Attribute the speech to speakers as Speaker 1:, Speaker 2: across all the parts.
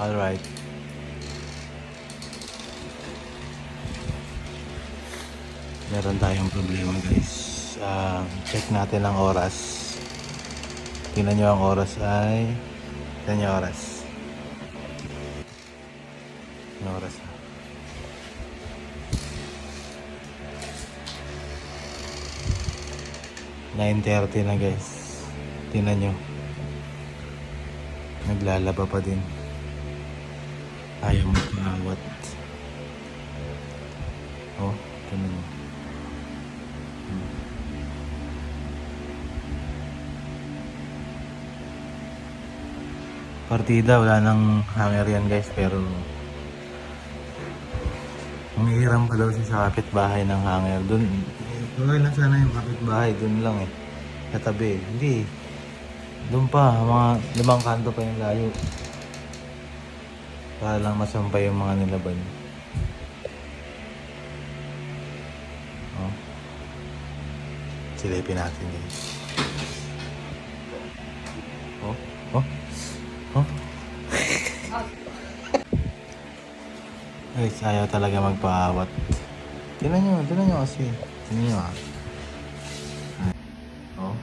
Speaker 1: Alright. Meron tayong problema guys. Ah, check natin ang oras. Tingnan nyo ang oras ay... Tingnan nyo oras. Ang oras na. Nine thirty na guys. Tingnan nyo. Naglalaba pa din. Ayaw magpaawat. Oh, mo. Hmm. Partida, wala nang hanger yan guys, pero Umihiram pa daw siya sa kapitbahay ng hanger. Doon, okay lang sana yung kapitbahay, doon lang eh. Katabi. Hindi. Doon pa, mga limang kanto pa yung layo. Para lang masampay yung mga nilaban. Oh. Silipin natin guys. Oh, oh, oh. Guys, ayaw talaga magpaawat. Tingnan nyo, tingnan nyo kasi. Tingnan nyo ah. Oh.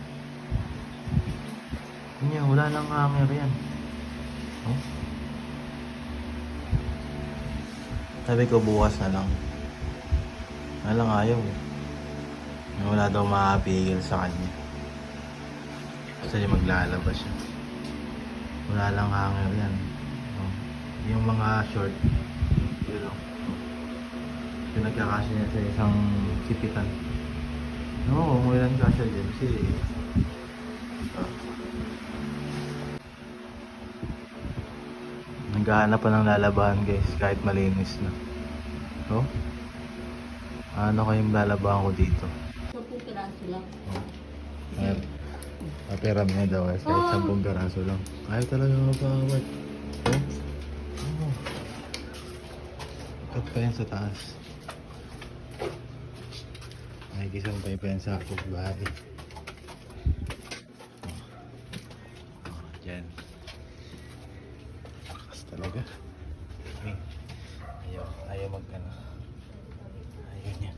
Speaker 1: Tingnan nyo, wala nang hanger yan. Oh. Sabi ko bukas na lang. Wala lang ayaw eh. Wala daw makapigil sa kanya. Kasi maglalabas siya. Wala lang hanger yan. Oh. Yung mga short, yun lang. Pinagkakasya niya sa isang sipitan. Oo, no, ilan kasya dyan. Kasi, ah, naghahanap pa ng lalabahan guys, kahit malinis na. Oh? Ano kayong lalabahan ko dito?
Speaker 2: So, po piraso lang.
Speaker 1: Oh. Ayan. Ah, pera mo daw guys, kahit
Speaker 2: Ah.
Speaker 1: 10 peraso lang. Ayaw talaga mapawat. Oh? Oh. Cut pa yan sa taas. Ay, kisang pa yan sa akong bahay. Oh. Oh, dyan. Talaga. Ayaw, ayaw mag ano. Ayaw niya.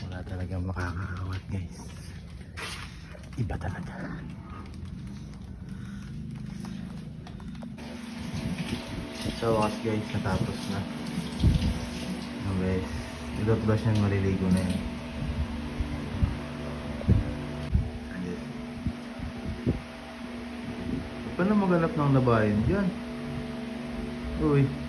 Speaker 1: Wala talagang makakaawat guys. Iba talaga. So wakas guys, natapos na. No guys, idot brush yan, maliligo na yan. Paano maghanap ng labahin dyan? Uy,